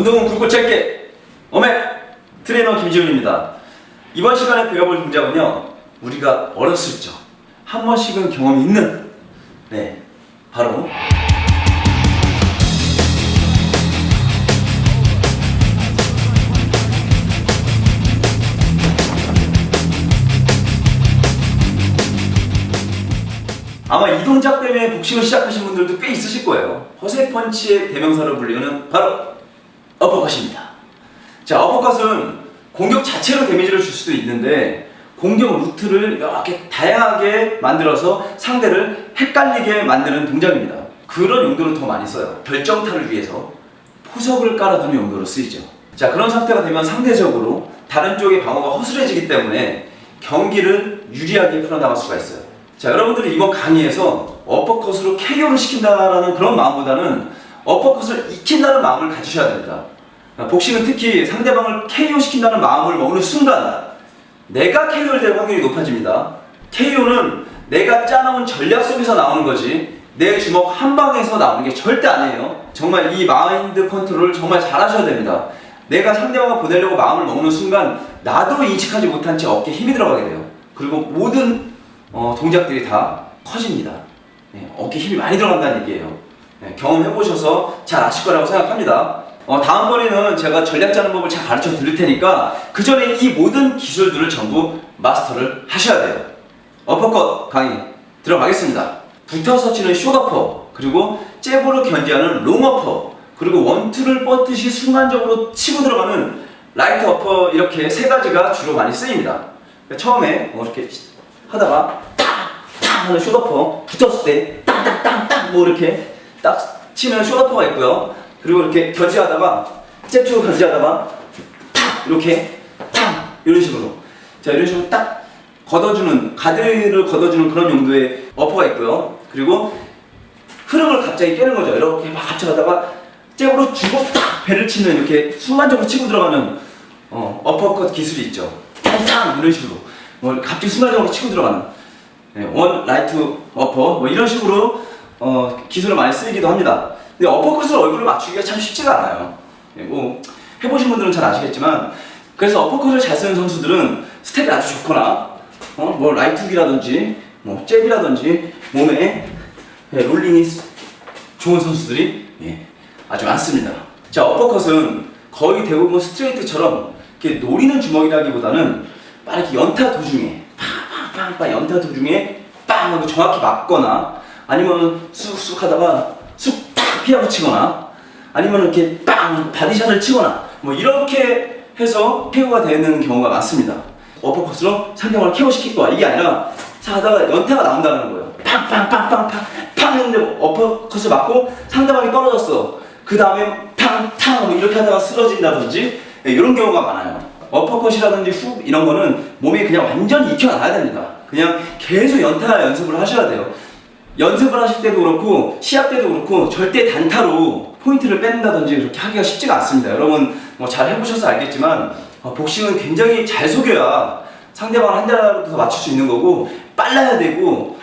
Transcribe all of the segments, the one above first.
운동은 굵고 짧게 어메 트레이너 김지훈입니다. 이번 시간에 배워볼 동작은요 우리가 어렸을 적 한 번씩은 경험이 있는 네 바로 아마 이 동작 때문에 복싱을 시작하신 분들도 꽤 있으실 거예요. 허세 펀치의 대명사로 불리는 바로 어퍼컷입니다. 자, 어퍼컷은 공격 자체로 데미지를 줄 수도 있는데 공격 루트를 이렇게 다양하게 만들어서 상대를 헷갈리게 만드는 동작입니다. 그런 용도로 더 많이 써요. 결정타를 위해서 포석을 깔아두는 용도로 쓰이죠. 자, 그런 상태가 되면 상대적으로 다른 쪽의 방어가 허술해지기 때문에 경기를 유리하게 풀어나갈 수가 있어요. 자, 여러분들이 이번 강의에서 어퍼컷으로 KO를 시킨다라는 그런 마음보다는 어퍼컷을 익힌다는 마음을 가지셔야 됩니다. 복싱은 특히 상대방을 KO 시킨다는 마음을 먹는 순간 내가 KO를 될 확률이 높아집니다. KO는 내가 짜놓은 전략 속에서 나오는 거지 내 주먹 한 방에서 나오는 게 절대 아니에요. 정말 이 마인드 컨트롤을 정말 잘 하셔야 됩니다. 내가 상대방을 보내려고 마음을 먹는 순간 나도 인식하지 못한 채 어깨에 힘이 들어가게 돼요. 그리고 모든 어, 동작들이 다 커집니다. 네, 어깨 힘이 많이 들어간다는 얘기예요. 네, 경험해 보셔서 잘 아실 거라고 생각합니다. 어, 다음번에는 제가 전략 짜는 법을 잘 가르쳐 드릴 테니까 그 전에 이 모든 기술들을 전부 마스터를 하셔야 돼요. 어퍼컷 강의 들어가겠습니다. 붙어서 치는 숏어퍼 그리고 잽으로 견제하는 롱어퍼 그리고 원투를 뻗듯이 순간적으로 치고 들어가는 라이트 어퍼 이렇게 세 가지가 주로 많이 쓰입니다. 그러니까 처음에 뭐 이렇게 하다가 딱딱 하는 숏어퍼 붙었을 때 땅땅땅땅 뭐 이렇게 딱 치는 숏어퍼가 있고요. 그리고 이렇게 견제하다가 잽 치고 견제하다가 탁 이렇게 탁 이런 식으로 자 이런 식으로 딱 걷어주는 가드를 걷어주는 그런 용도의 어퍼가 있고요. 그리고 흐름을 갑자기 깨는 거죠. 이렇게 막 합쳐가다가 잽으로 주고 딱 배를 치는 이렇게 순간적으로 치고 들어가는 어, 어퍼컷 기술이 있죠. 탕탕 이런 식으로 뭐 갑자기 순간적으로 치고 들어가는 네, 원 라이트 어퍼 뭐 이런 식으로 어, 기술을 많이 쓰이기도 합니다. 근데 어퍼컷을 얼굴을 맞추기가 참 쉽지가 않아요. 네, 뭐 해보신 분들은 잘 아시겠지만 그래서 어퍼컷을 잘 쓰는 선수들은 스텝이 아주 좋거나 어, 뭐 라이트훅이라든지 뭐 잽이라든지 몸에 예, 롤링이 좋은 선수들이 예, 아주 많습니다. 자 어퍼컷은 거의 대부분 스트레이트처럼 이렇게 노리는 주먹이라기보다는 막 이렇게 연타 도중에 팡팡팡팡 연타 도중에 빵 하고 정확히 맞거나 아니면 쑥쑥 하다가 쑥딱 피하고 치거나 아니면 이렇게 빵 바디샷을 치거나 뭐 이렇게 해서 KO가 되는 경우가 많습니다. 어퍼컷으로 상대방을 KO시킬 거야 이게 아니라 자 하다가 연타가 나온다는 거예요. 팡팡팡팡팡 팡 했는데 어퍼컷을 맞고 상대방이 떨어졌어. 그 다음에 탕탕 뭐 이렇게 하다가 쓰러진다든지 네, 이런 경우가 많아요. 어퍼컷이라든지 훅 이런 거는 몸에 그냥 완전히 익혀놔야 됩니다. 그냥 계속 연타 연습을 하셔야 돼요. 연습을 하실 때도 그렇고 시합 때도 그렇고 절대 단타로 포인트를 뺀다든지 그렇게 하기가 쉽지가 않습니다. 여러분 뭐 잘 해보셔서 알겠지만 어, 복싱은 굉장히 잘 속여야 상대방을 한 대라도 더 맞출 수 있는 거고 빨라야 되고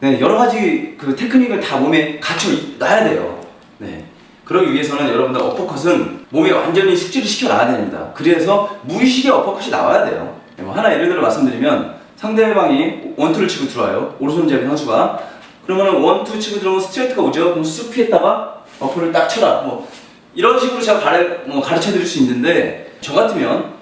네, 여러 가지 그 테크닉을 다 몸에 갖춰 놔야 돼요. 네. 그러기 위해서는 여러분들 어퍼컷은 몸에 완전히 숙지를 시켜놔야 됩니다. 그래서 무의식의 어퍼컷이 나와야 돼요. 네, 뭐 하나 예를 들어 말씀드리면 상대방이 원투를 치고 들어와요. 오른손잡이 선수가 그러면은 원투 치고 들어오면 스트레이트가 오죠. 그럼 쑥 피했다가 어퍼를 딱 쳐라. 뭐 이런 식으로 제가 가르, 뭐 가르쳐 드릴 수 있는데 저 같으면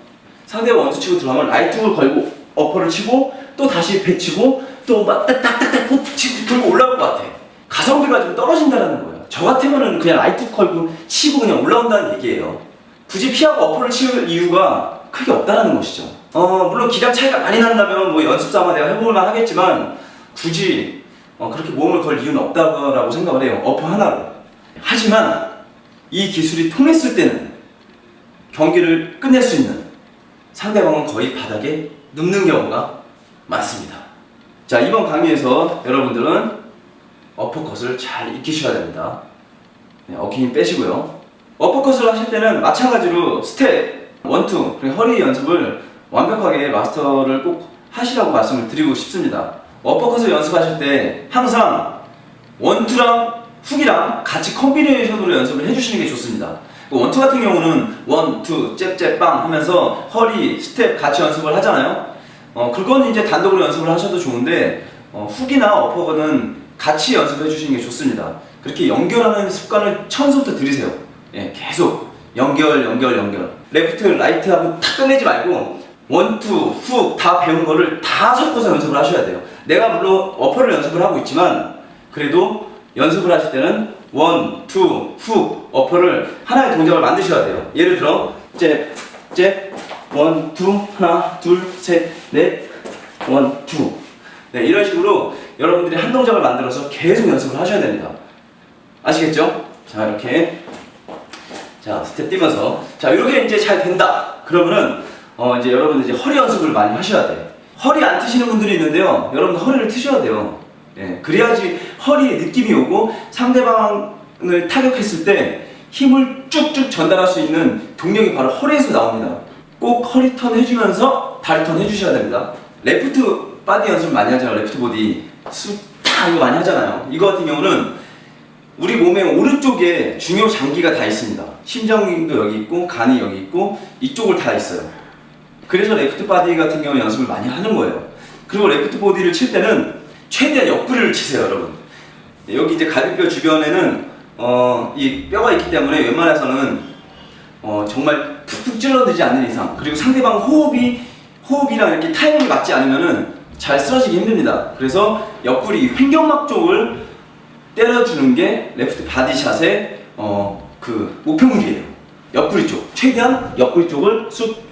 상대가 원투 치고 들어가면 라이트를 걸고 어퍼를 치고 또 다시 배 치고 또막 딱딱딱딱 또 치고 들고 올라올 것 같아. 가성비 가지고 떨어진다는 거예요. 저 같으면은 그냥 라이트 걸고 치고 그냥 올라온다는 얘기예요. 굳이 피하고 어퍼를 치울 이유가 크게 없다는 것이죠. 어 물론 기량 차이가 많이 난다면 뭐 연습 삼아 내가 해볼만 하겠지만 굳이 어, 그렇게 몸을 걸 이유는 없다고 생각을 해요. 어퍼 하나로. 하지만 이 기술이 통했을 때는 경기를 끝낼 수 있는 상대방은 거의 바닥에 눕는 경우가 많습니다. 자, 이번 강의에서 여러분들은 어퍼컷을 잘 익히셔야 됩니다. 네, 어깨 힘 빼시고요. 어퍼컷을 하실 때는 마찬가지로 스텝, 원투, 그리고 허리 연습을 완벽하게 마스터를 꼭 하시라고 말씀을 드리고 싶습니다. 어퍼컷을 연습하실 때 항상 원투랑 훅이랑 같이 컨비네이션으로 연습을 해주시는 게 좋습니다. 그 원투 같은 경우는 원, 투, 잽잽 빵 하면서 허리, 스텝 같이 연습을 하잖아요. 어, 그건 이제 단독으로 연습을 하셔도 좋은데 어, 훅이나 어퍼거는 같이 연습해 주시는 게 좋습니다. 그렇게 연결하는 습관을 처음부터 들이세요. 예, 계속 연결, 연결, 연결. 레프트, 라이트 하고 탁 끝내지 말고 원투, 훅 다 배운 거를 다 섞어서 연습을 하셔야 돼요. 내가 물론 어퍼를 연습을 하고 있지만 그래도 연습을 하실 때는 원, 투, 훅, 어퍼를 하나의 동작을 만드셔야 돼요. 예를 들어 잽, 잽, 원, 투, 하나, 둘, 셋, 넷, 원, 투. 네, 이런 식으로 여러분들이 한 동작을 만들어서 계속 연습을 하셔야 됩니다. 아시겠죠? 자, 이렇게. 자, 스텝 뛰면서. 자, 이렇게 이제 잘 된다. 그러면은, 어, 이제 여러분들 이제 허리 연습을 많이 하셔야 돼. 허리 안 트시는 분들이 있는데요. 여러분 허리를 트셔야 돼요. 예, 그래야지 허리에 느낌이 오고 상대방을 타격했을 때 힘을 쭉쭉 전달할 수 있는 동력이 바로 허리에서 나옵니다. 꼭 허리 턴 해주면서 다리 턴 해주셔야 됩니다. 레프트 바디 연습 많이 하잖아요. 레프트 보디. 쑥다 이거 많이 하잖아요. 이거 같은 경우는 우리 몸의 오른쪽에 중요 장기가 다 있습니다. 심장도 여기 있고 간이 여기 있고 이쪽을 다 있어요. 그래서 레프트 바디 같은 경우 연습을 많이 하는 거예요. 그리고 레프트 보디를 칠 때는 최대한 옆구리를 치세요, 여러분. 여기 이제 갈비뼈 주변에는 어, 이 뼈가 있기 때문에 웬만해서는 어, 정말 푹푹 찔러들지 않는 이상 그리고 상대방 호흡이 호흡이랑 이렇게 타이밍이 맞지 않으면은 잘 쓰러지기 힘듭니다. 그래서 옆구리 횡격막 쪽을 때려주는 게 레프트 바디샷의 어, 그 목표물이에요. 옆구리 쪽 최대한 옆구리 쪽을 쑥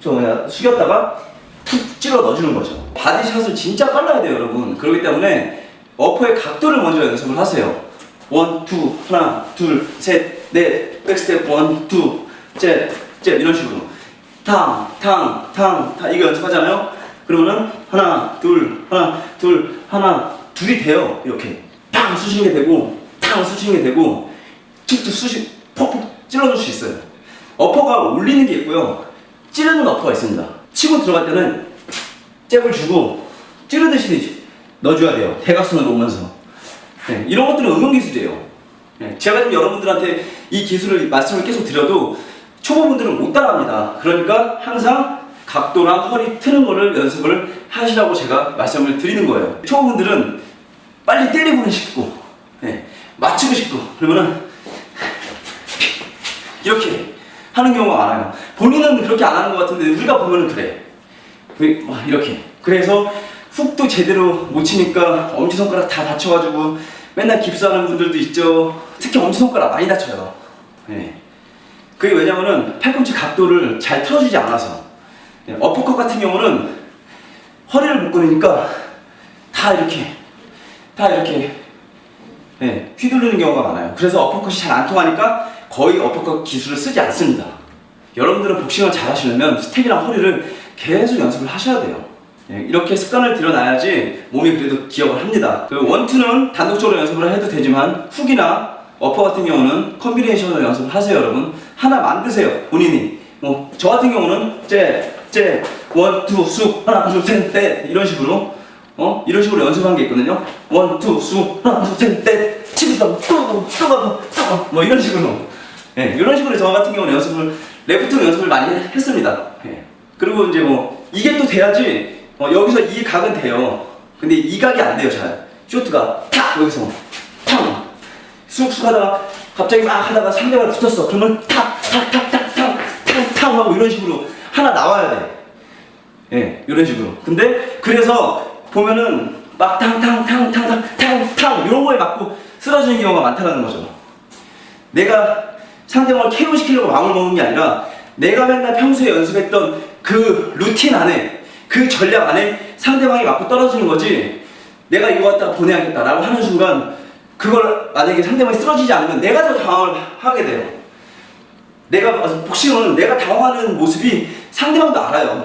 저 뭐냐 숙였다가 툭 찔러 넣어주는 거죠. 바디샷을 진짜 빨라야 돼요, 여러분. 그렇기 때문에 어퍼의 각도를 먼저 연습을 하세요. 원, 투, 하나, 둘, 셋, 넷, 백스텝 원, 투, 잽, 잽 이런 식으로 탕, 탕, 탕, 탕 이거 연습하잖아요. 그러면은 하나, 둘, 하나, 둘, 하나, 둘이 돼요. 이렇게 탕 쑤시는 게 되고, 탕 쑤시는 게 되고, 툭툭 쑤시, 퍽퍽 찔러줄 수 있어요. 어퍼가 올리는 게 있고요. 찌르는 어퍼가 있습니다. 치고 들어갈 때는 잽을 주고 찌르듯이 넣어줘야 돼요. 대각선을 놓으면서. 네, 이런 것들은 응용 기술이에요. 네, 제가 지금 여러분들한테 이 기술을 말씀을 계속 드려도 초보분들은 못 따라합니다. 그러니까 항상 각도랑 허리 트는 거를 연습을 하시라고 제가 말씀을 드리는 거예요. 초보분들은 빨리 때리고는 싶고, 네, 맞추고 싶고, 그러면은 이렇게 하는 경우가 많아요. 본인은 그렇게 안 하는 것 같은데 우리가 보면은 그래. 그, 막 이렇게. 그래서 훅도 제대로 못 치니까 엄지손가락 다 다쳐가지고 맨날 깁스하는 분들도 있죠. 특히 엄지손가락 많이 다쳐요. 네. 그게 왜냐면은 팔꿈치 각도를 잘 틀어주지 않아서. 네, 어퍼컷 같은 경우는 허리를 못 끊으니까 다 이렇게, 다 이렇게 네, 휘두르는 경우가 많아요. 그래서 어퍼컷이 잘 안 통하니까 거의 어퍼컷 기술을 쓰지 않습니다. 여러분들은 복싱을 잘 하시려면 스텝이랑 허리를 계속 연습을 하셔야 돼요. 네, 이렇게 습관을 들여놔야지 몸이 그래도 기억을 합니다. 그 원투는 단독적으로 연습을 해도 되지만 훅이나 어퍼 같은 경우는 컨비네이션으로 연습을 하세요, 여러분. 하나 만드세요, 본인이. 뭐, 저 같은 경우는 째, 째, 원, 투, 쑥, 하나, 둘, 셋, 넷 이런 식으로 어? 이런 식으로 연습한 게 있거든요. 원, 투, 쑥, 하나, 둘, 셋, 넷, 치고 또, 또, 또, 또, 뭐 이런 식으로. 예, 이런 식으로 저 같은 경우는 연습을 레프트 연습을 많이 했습니다. 예. 그리고 이제 뭐 이게 또 돼야지 어, 여기서 이 각은 돼요. 근데 이 각이 안 돼요, 잘. 쇼트가 탁 여기서 탕 쑥쑥 하다가 갑자기 막 하다가 상대방 붙었어. 그러면 탁 탁 탁 탁 탁탁탁 하고 이런 식으로 하나 나와야 돼. 예, 이런 식으로. 근데 그래서 보면은 막 탕탕탕탕탕탕탕 이런 거에 맞고 쓰러지는 경우가 많다는 거죠. 내가 상대방을 KO 시키려고 마음을 먹는 게 아니라 내가 맨날 평소에 연습했던 그 루틴 안에 그 전략 안에 상대방이 맞고 떨어지는 거지 내가 이거 갖다가 보내야겠다 라고 하는 순간 그걸 만약에 상대방이 쓰러지지 않으면 내가 더 당황을 하게 돼요. 내가 복싱은 내가 당황하는 모습이 상대방도 알아요.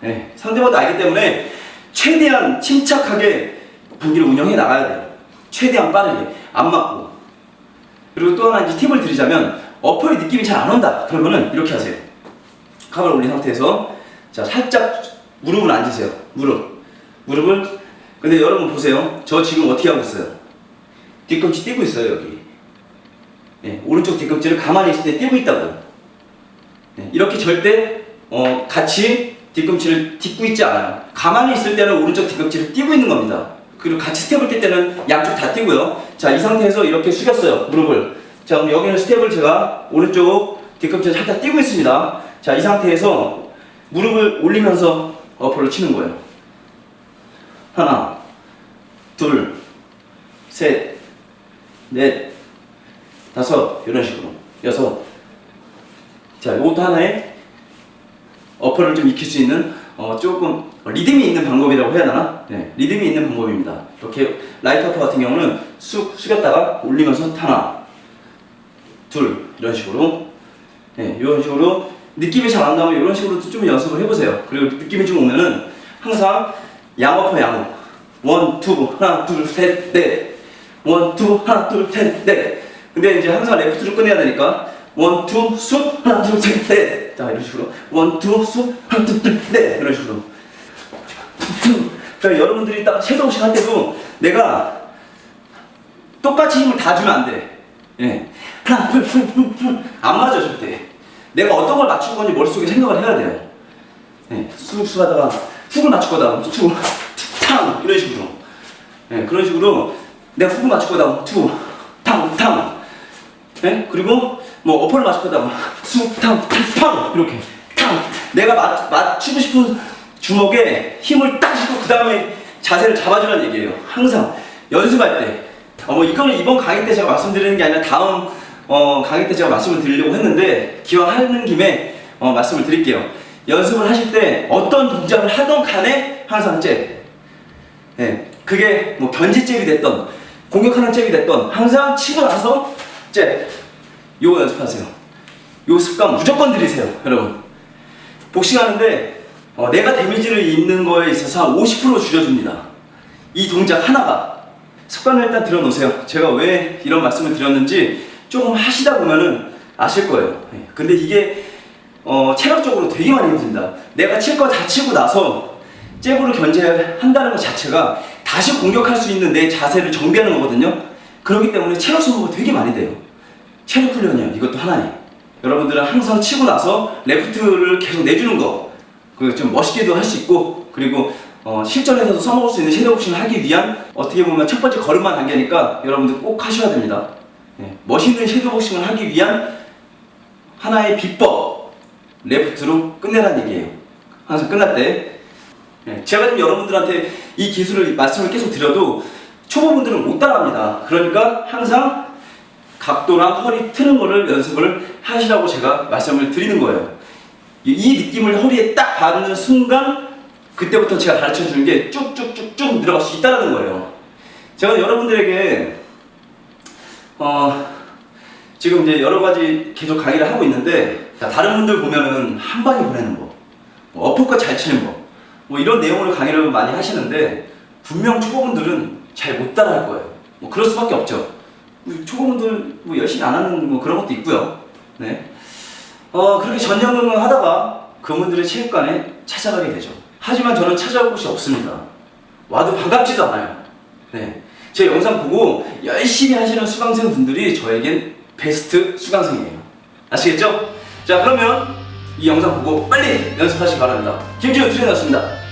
네, 상대방도 알기 때문에 최대한 침착하게 경기를 운영해 나가야 돼요. 최대한 빠르게 안 맞고 그리고 또 하나 이제 팁을 드리자면 어퍼의 느낌이 잘 안 온다. 그러면은 이렇게 하세요. 카바를 올린 상태에서 자 살짝 무릎을 앉으세요. 무릎 무릎을 근데 여러분 보세요. 저 지금 어떻게 하고 있어요? 뒤꿈치 뛰고 있어요 여기. 예, 오른쪽 뒤꿈치를 가만히 있을 때 띄고 있다고요. 네, 이렇게 절대 어, 같이 뒤꿈치를 딛고 있지 않아요. 가만히 있을 때는 오른쪽 뒤꿈치를 띄고 있는 겁니다. 그리고 같이 스텝을 뛸 때는 양쪽 다 띄고요. 자, 이 상태에서 이렇게 숙였어요. 무릎을. 자, 그럼 여기는 스텝을 제가 오른쪽 뒤꿈치를 살짝 띄고 있습니다. 자, 이 상태에서 무릎을 올리면서 어퍼를 치는 거예요. 하나, 둘, 셋, 넷, 다섯, 이런 식으로. 여섯, 자, 이것도 하나의 어퍼를 좀 익힐 수 있는 어, 조금 리듬이 있는 방법이라고 해야 되나? 네, 리듬이 있는 방법입니다. 이렇게 라이트 어퍼 같은 경우는 쑥 숙였다가 올리면서 하나, 둘 이런 식으로, 네, 이런 식으로 느낌이 잘 안 나면 이런 식으로 좀 연습을 해보세요. 그리고 느낌이 좀 오면은 항상 양어퍼 양어, 원, 투, 하나, 둘, 셋, 넷, 원, 투, 하나, 둘, 셋, 넷. 근데 이제 항상 레프트로 끝내야 되니까 원, 투, 쑥, 하나, 둘, 셋, 넷. 자, 이런 식으로. 원, 투, 쑥, 하나, 둘, 셋, 넷. 이런 식으로. 그러니까 여러분들이 딱 세동씩 할 때도 내가 똑같이 힘을 다 주면 안 돼. 예. 하나, 둘, 셋, 넷, 넷. 안 맞아, 절대. 내가 어떤 걸 맞출 건지 머릿속에 생각을 해야 돼요. 예. 쑥쑥 하다가 훅을 맞출 거다. 투, 탕! 이런 식으로. 예. 그런 식으로 내가 훅을 맞출 거다. 투, 탕, 탕. 예? 그리고 뭐 어퍼를 맞출 거다. 쑥, 탕, 탕! 이렇게. 탕! 내가 맞, 맞추고 싶은 주먹에 힘을 딱 싣고 그 다음에 자세를 잡아주는 얘기예요. 항상 연습할 때. 어, 뭐 이거는 이번 강의 때 제가 말씀드리는 게 아니라 다음 어, 강의 때 제가 말씀을 드리려고 했는데 기왕 하는 김에 어, 말씀을 드릴게요. 연습을 하실 때 어떤 동작을 하던 간에 항상 잽. 예, 그게 뭐 견지 잽이 됐던 공격하는 잽이 됐던 항상 치고 나서 잽. 요거 연습하세요. 요 습관 무조건 들이세요, 여러분. 복싱하는데 어, 내가 데미지를 입는 거에 있어서 한50% 줄여줍니다. 이 동작 하나가 습관을 일단 들여놓으세요. 제가 왜 이런 말씀을 드렸는지 조금 하시다 보면은 아실 거예요. 예, 근데 이게 어, 체력적으로 되게 많이 힘듭니다. 내가 칠 거 다 치고 나서 잽으로 견제한다는 것 자체가 다시 공격할 수 있는 내 자세를 정비하는 거거든요. 그렇기 때문에 체력 소모가 되게 많이 돼요. 체력 훈련이에요. 이것도 하나예요. 여러분들은 항상 치고 나서 레프트를 계속 내주는 거, 그좀 멋있게도 할 수 있고, 그리고 어, 실전에서도 써먹을 수 있는 섀도우복싱을 하기 위한 어떻게 보면 첫 번째 걸음마 단계니까 여러분들 꼭 하셔야 됩니다. 예, 멋있는 섀도우 복싱을 하기 위한 하나의 비법, 레프트로 끝내라는 얘기예요. 항상 끝날 때. 예, 제가 지금 여러분들한테 이 기술을 말씀을 계속 드려도 초보분들은 못 따라합니다. 그러니까 항상 각도랑 허리 트는 거를 연습을 하시라고 제가 말씀을 드리는 거예요. 이, 이 느낌을 허리에 딱 받는 순간 그때부터 제가 가르쳐 주는 게 쭉쭉쭉쭉 들어갈 수 있다는 거예요. 제가 여러분들에게 어, 지금 이제 여러 가지 계속 강의를 하고 있는데 자, 다른 분들 보면은 한 방에 보내는 거, 뭐 어퍼컷 잘 치는 거, 뭐 이런 내용으로 강의를 많이 하시는데 분명 초보분들은 잘 못 따라할 거예요. 뭐 그럴 수밖에 없죠. 뭐 초보분들 뭐 열심히 안 하는 뭐 그런 것도 있고요. 네. 어 그렇게 전념을 하다가 그분들의 체육관에 찾아가게 되죠. 하지만 저는 찾아올 곳이 없습니다. 와도 반갑지도 않아요. 네. 제 영상 보고 열심히 하시는 수강생 분들이 저에겐 베스트 수강생이에요. 아시겠죠? 자, 그러면 이 영상 보고 빨리 연습하시기 바랍니다. 김지우 트레이너였습니다.